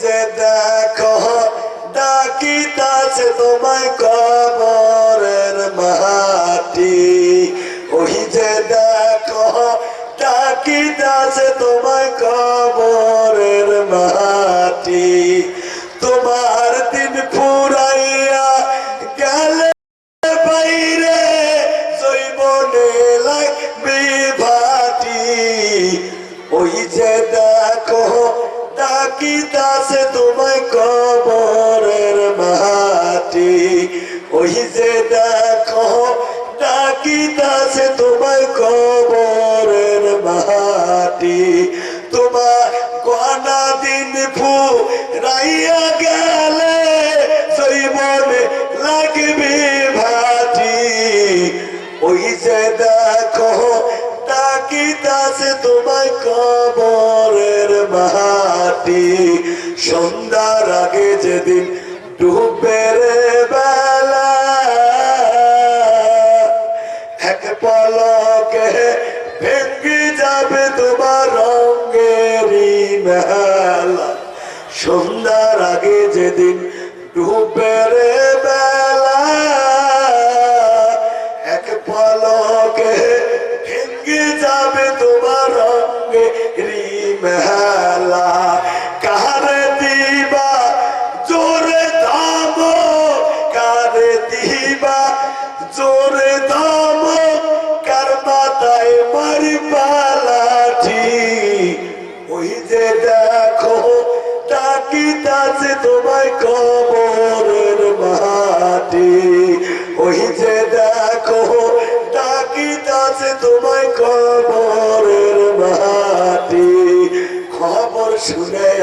যে দেখো ডাকিতাছে তোমায় কবরের ডাকিতাছে তোমায় কবরের মাটি। ওই যে দেখো ডাকিতাছে তোমায় কবরের মাটি। তোমার গনা দিন ফু রাইয়া গেলে জৈবনে লাগবে। মাটি সন্ধ্যার আগে যেদিন ডুবে রে বেলা, এক পলকে ভেঙ্গে যাবে তোমার রঙেরই মেলা। সন্ধ্যার আগে যেদিন ডুবে রে বেলা, এক পলকে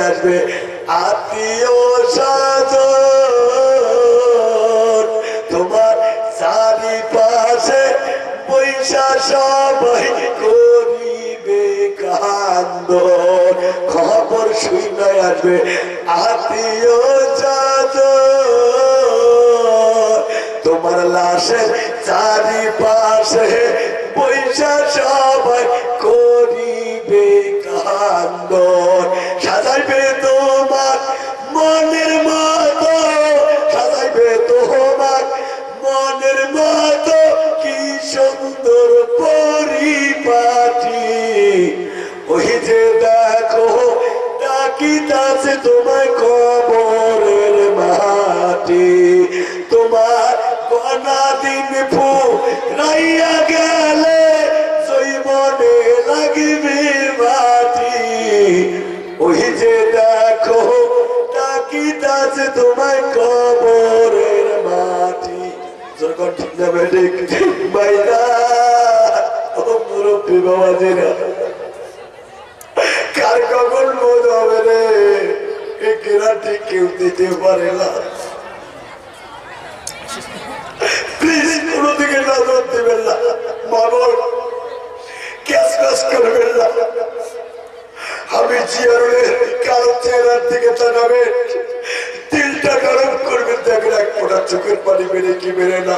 আসবে। আত্মীয় সাজন তোমার চারিপাশে পয়সা সবাই করিবে কান্দ খবর শুনে আসবে, আত্মীয় সাজন তোমার লাশের চারিপাশে পয়সা সবাই করিবে কান্দ সাজাইবে তোমার মনের মতো সাজাইবে তোমার মনের মতো, কি সুন্দর পরিপাটি। ওই যে দেখো, ডাকিতাছে তোমায় কবরের মাটি। তোমার গনা দিন ফু রাইয়া ডাকিতাছে তোমায় কবরের মাটি। যখন ঠিক যাবে ঠিক বাইরা ও মুরব্বী কার কখন বোধ হবে রে? এই কেরাটি কেউ দিতে পারে না। দেবেন না। ক্যাশ ক্যাশ করবেন না। আমি জিয়ারের কারও চেহারার দিকে তাকাবে। দিলটা গরম করবেন দেখেন এক ফোটা চোখের পানি বেড়ে কি বেড়ে না।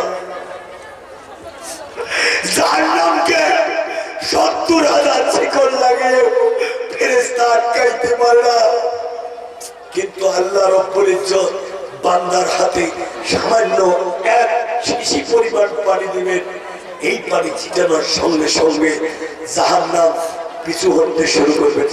কিন্তু আল্লাহ রব্বুল বান্দার হাতে সামান্য এক শিশি পরিমাণ পানি দিবেন। এই পানি ছিটানোর সঙ্গে সঙ্গে জাহান্নাম পিছু হতে শুরু করবে।